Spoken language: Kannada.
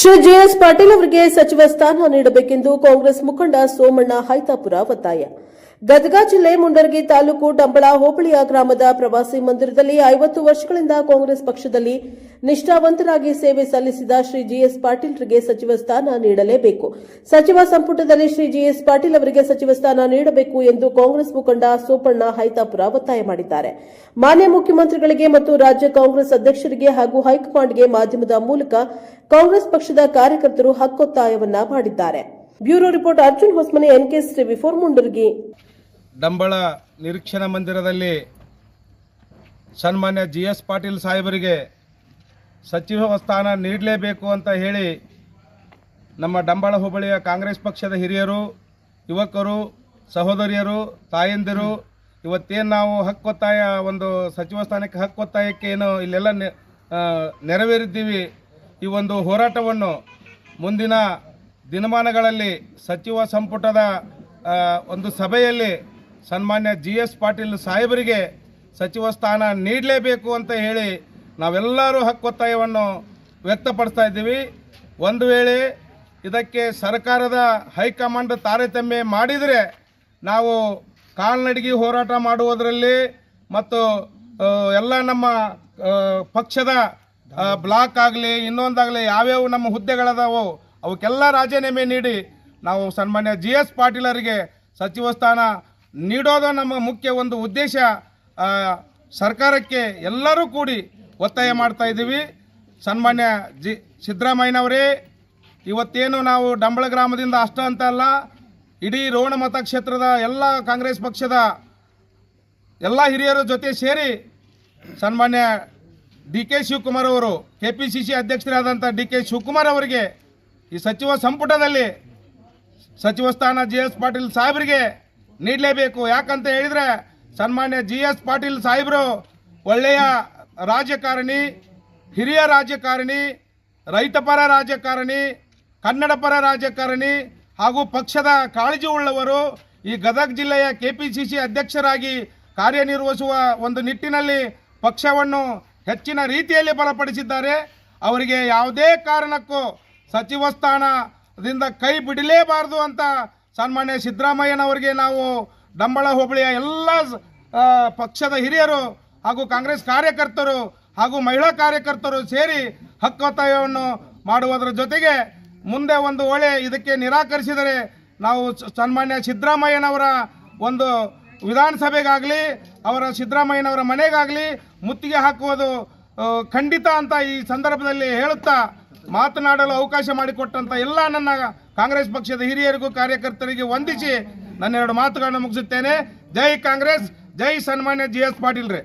ಶ್ರೀ ಜೆಎಸ್ ಪಾಟೀಲ್ ಅವರಿಗೆ ಸಚಿವ ಸ್ಥಾನ ನೀಡಬೇಕೆಂದು ಕಾಂಗ್ರೆಸ್ ಮುಖಂಡ ಸೋಮಣ್ಣ ಹೈತಾಪುರ ಒತ್ತಾಯ. ಗದಗ ಜಿಲ್ಲೆ ಮುಂಡರಗಿ ತಾಲೂಕು ಡಂಬಳ ಹೋಬಳಿಯ ಗ್ರಾಮದ ಪ್ರವಾಸಿ ಮಂದಿರದಲ್ಲಿ ಐವತ್ತು ವರ್ಷಗಳಿಂದ ಕಾಂಗ್ರೆಸ್ ಪಕ್ಷದಲ್ಲಿ ನಿಷ್ಠಾವಂತರಾಗಿ ಸೇವೆ ಸಲ್ಲಿಸಿದ ಶ್ರೀ ಜಿಎಸ್ ಪಾಟೀಲ್ರಿಗೆ ಸಚಿವ ಸ್ಥಾನ ನೀಡಲೇಬೇಕು. ಸಚಿವ ಸಂಪುಟದಲ್ಲಿ ಶ್ರೀ ಜಿಎಸ್ ಪಾಟೀಲ್ ಅವರಿಗೆ ಸಚಿವ ಸ್ಥಾನ ನೀಡಬೇಕು ಎಂದು ಕಾಂಗ್ರೆಸ್ ಮುಖಂಡ ಸೋಪಣ್ಣ ಹೈತಾಪುರ ಒತ್ತಾಯ ಮಾಡಿದ್ದಾರೆ. ಮಾನ್ಯ ಮುಖ್ಯಮಂತ್ರಿಗಳಿಗೆ ಮತ್ತು ರಾಜ್ಯ ಕಾಂಗ್ರೆಸ್ ಅಧ್ಯಕ್ಷರಿಗೆ ಹಾಗೂ ಹೈಕಮಾಂಡ್ಗೆ ಮಾಧ್ಯಮದ ಮೂಲಕ ಕಾಂಗ್ರೆಸ್ ಪಕ್ಷದ ಕಾರ್ಯಕರ್ತರು ಹಕ್ಕೊತ್ತಾಯವನ್ನ ಮಾಡಿದ್ದಾರೆ. Bureau report Arjun Hosmane NKS TV four Mundargi. Dambal ನಿರೀಕ್ಷಣಾ ಮಂದಿರದಲ್ಲಿ ಸನ್ಮಾನ್ಯ ಜಿ ಎಸ್ ಪಾಟೀಲ್ ಸಾಹೇಬರಿಗೆ ಸಚಿವ ಸ್ಥಾನ ನೀಡಲೇಬೇಕು ಅಂತ ಹೇಳಿ ನಮ್ಮ ಡಂಬಳ ಹೋಬಳಿಯ ಕಾಂಗ್ರೆಸ್ ಪಕ್ಷದ ಹಿರಿಯರು, ಯುವಕರು, ಸಹೋದರಿಯರು, ತಾಯಂದಿರು, ಇವತ್ತೇನು ನಾವು ಹಕ್ಕೊತ್ತಾಯ ಒಂದು ಸಚಿವ ಸ್ಥಾನಕ್ಕೆ ಹಕ್ಕೊತ್ತಾಯಕ್ಕೆ ಏನು ಇಲ್ಲೆಲ್ಲ ನೆರವೇರಿದ್ದೀವಿ, ಈ ಒಂದು ಹೋರಾಟವನ್ನು ಮುಂದಿನ ದಿನಮಾನಗಳಲ್ಲಿ ಸಚಿವ ಸಂಪುಟದ ಒಂದು ಸಭೆಯಲ್ಲಿ ಸನ್ಮಾನ್ಯ ಜಿ ಎಸ್ ಪಾಟೀಲ್ ಸಾಹೇಬರಿಗೆ ಸಚಿವ ಸ್ಥಾನ ನೀಡಲೇಬೇಕು ಅಂತ ಹೇಳಿ ನಾವೆಲ್ಲರೂ ಹಕ್ಕೊತ್ತಾಯವನ್ನು ವ್ಯಕ್ತಪಡಿಸ್ತಾ ಇದ್ದೀವಿ. ಒಂದು ವೇಳೆ ಇದಕ್ಕೆ ಸರ್ಕಾರದ ಹೈಕಮಾಂಡ್ ತಾರತಮ್ಯ ಮಾಡಿದರೆ ನಾವು ಕಾಲ್ನಡಿಗೆ ಹೋರಾಟ ಮಾಡುವುದರಲ್ಲಿ ಮತ್ತು ಎಲ್ಲ ನಮ್ಮ ಪಕ್ಷದ ಬ್ಲಾಕ್ ಆಗಲಿ, ಇನ್ನೊಂದಾಗಲಿ ಯಾವ್ಯಾವ ನಮ್ಮ ಹುದ್ದೆಗಳದಾವೋ ಅವಕ್ಕೆಲ್ಲ ರಾಜೀನಾಮೆ ನೀಡಿ ನಾವು ಸನ್ಮಾನ್ಯ ಜಿ ಎಸ್ ಪಾಟೀಲರಿಗೆ ಸಚಿವ ಸ್ಥಾನ ನೀಡೋದು ನಮ್ಮ ಮುಖ್ಯ ಒಂದು ಉದ್ದೇಶ. ಸರ್ಕಾರಕ್ಕೆ ಎಲ್ಲರೂ ಕೂಡಿ ಒತ್ತಾಯ ಮಾಡ್ತಾ ಇದ್ದೀವಿ. ಸನ್ಮಾನ್ಯ ಜಿ, ಸಿದ್ದರಾಮಯ್ಯನವರೇ, ಇವತ್ತೇನು ನಾವು ಡಂಬಳ ಗ್ರಾಮದಿಂದ ಅಷ್ಟ ಅಂತ ಅಲ್ಲ, ಇಡೀ ರೋಣ ಮತಕ್ಷೇತ್ರದ ಎಲ್ಲ ಕಾಂಗ್ರೆಸ್ ಪಕ್ಷದ ಎಲ್ಲ ಹಿರಿಯರ ಜೊತೆ ಸೇರಿ ಸನ್ಮಾನ್ಯ ಡಿ ಕೆ ಶಿವಕುಮಾರ್ ಅವರು ಕೆ ಪಿ ಸಿ ಸಿ ಅಧ್ಯಕ್ಷರಾದಂಥ ಡಿ ಕೆ ಶಿವಕುಮಾರ್ ಅವರಿಗೆ ಈ ಸಚಿವ ಸಂಪುಟದಲ್ಲಿ ಸಚಿವ ಸ್ಥಾನ ಜಿ ಎಸ್ ಪಾಟೀಲ್ ಸಾಹೇಬರಿಗೆ ನೀಡಲೇಬೇಕು. ಯಾಕಂತ ಹೇಳಿದ್ರೆ ಸನ್ಮಾನ್ಯ ಜಿ ಎಸ್ ಪಾಟೀಲ್ ಸಾಹೇಬರು ಒಳ್ಳೆಯ ರಾಜಕಾರಣಿ, ಹಿರಿಯ ರಾಜಕಾರಣಿ, ರೈತಪರ ರಾಜಕಾರಣಿ, ಕನ್ನಡಪರ ರಾಜಕಾರಣಿ ಹಾಗೂ ಪಕ್ಷದ ಕಾಳಜಿ ಉಳ್ಳವರು ಈ ಗದಗ ಜಿಲ್ಲೆಯ ಕೆಪಿಸಿಸಿ ಅಧ್ಯಕ್ಷರಾಗಿ ಕಾರ್ಯನಿರ್ವಹಿಸುವ ಒಂದು ನಿಟ್ಟಿನಲ್ಲಿ ಪಕ್ಷವನ್ನು ಹೆಚ್ಚಿನ ರೀತಿಯಲ್ಲಿ ಬಲಪಡಿಸಿದ್ದಾರೆ. ಅವರಿಗೆ ಯಾವುದೇ ಕಾರಣಕ್ಕೂ ಸಚಿವ ಸ್ಥಾನದಿಂದ ಕೈ ಬಿಡಲೇಬಾರದು ಅಂತ ಸನ್ಮಾನ್ಯ ಸಿದ್ದರಾಮಯ್ಯನವರಿಗೆ ನಾವು ದಂಬಳ ಹೋಬಳಿಯ ಎಲ್ಲ ಪಕ್ಷದ ಹಿರಿಯರು ಹಾಗೂ ಕಾಂಗ್ರೆಸ್ ಕಾರ್ಯಕರ್ತರು ಹಾಗೂ ಮಹಿಳಾ ಕಾರ್ಯಕರ್ತರು ಸೇರಿ ಹಕ್ಕೊತ್ತಾಯವನ್ನು ಮಾಡುವುದರ ಜೊತೆಗೆ ಮುಂದೆ ಒಂದು ಒಳ್ಳೆ ಇದಕ್ಕೆ ನಿರಾಕರಿಸಿದರೆ ನಾವು ಸನ್ಮಾನ್ಯ ಸಿದ್ದರಾಮಯ್ಯನವರ ಒಂದು ವಿಧಾನಸಭೆಗಾಗಲಿ, ಅವರ ಸಿದ್ದರಾಮಯ್ಯನವರ ಮನೆಗಾಗಲಿ ಮುತ್ತಿಗೆ ಹಾಕುವುದು ಖಂಡಿತ ಅಂತ ಈ ಸಂದರ್ಭದಲ್ಲಿ ಹೇಳುತ್ತಾ ಮಾತನಾಡಲು ಅವಕಾಶ ಮಾಡಿಕೊಟ್ಟಂಥ ಎಲ್ಲ ನನ್ನ ಕಾಂಗ್ರೆಸ್ ಪಕ್ಷದ ಹಿರಿಯರಿಗೂ ಕಾರ್ಯಕರ್ತರಿಗೆ ವಂದಿಸಿ ನನ್ನ ಎರಡು ಮಾತುಗಳನ್ನು ಮುಗಿಸುತ್ತೇನೆ. ಜೈ ಕಾಂಗ್ರೆಸ್, ಜೈ ಸನ್ಮಾನ್ಯ ಜಿ ಎಸ್ ಪಾಟೀಲ್ ರೇ